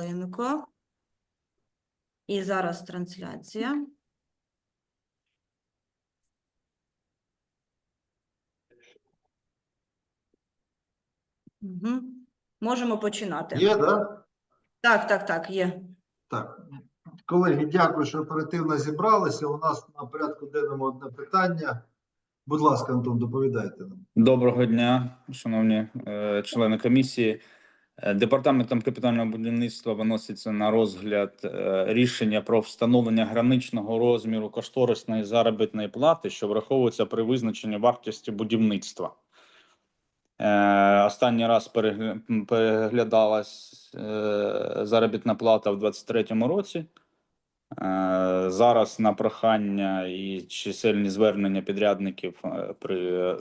хвилинку. І зараз трансляція. Угу. Можемо починати. Є, да? Так, так, так, є. Так. Колеги, дякую, що оперативно зібралися. У нас на порядку денному одне питання. Будь ласка, Антон, доповідайте нам. Доброго дня, шановні е, члени комісії. Е, Департаментом капітального будівництва виноситься на розгляд е, рішення про встановлення граничного розміру кошторисної заробітної плати, що враховується при визначенні вартості будівництва. Е, Останній раз перегля- переглядалась заробітна плата в 2023 році. Зараз на прохання і чисельні звернення підрядників при,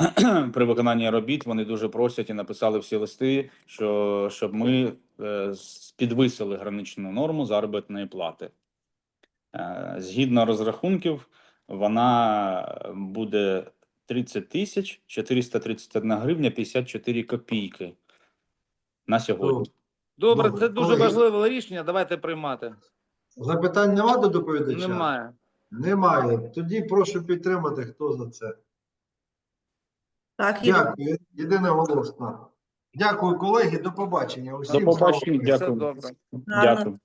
при виконанні робіт вони дуже просять і написали всі листи, що щоб ми е, підвисили граничну норму заробітної плати. Е, Згідно розрахунків, вона буде 30 тисяч 431 гривня 54 копійки на сьогодні. Добре, Добре, це дуже колеги. важливе рішення. Давайте приймати. Запитань нема до доповідача? Немає. Немає. Тоді прошу підтримати, хто за це. Так, є. Дякую. Єдине голосно. Дякую, колеги. До побачення. До побачення, Все дякую. добре. Дякую.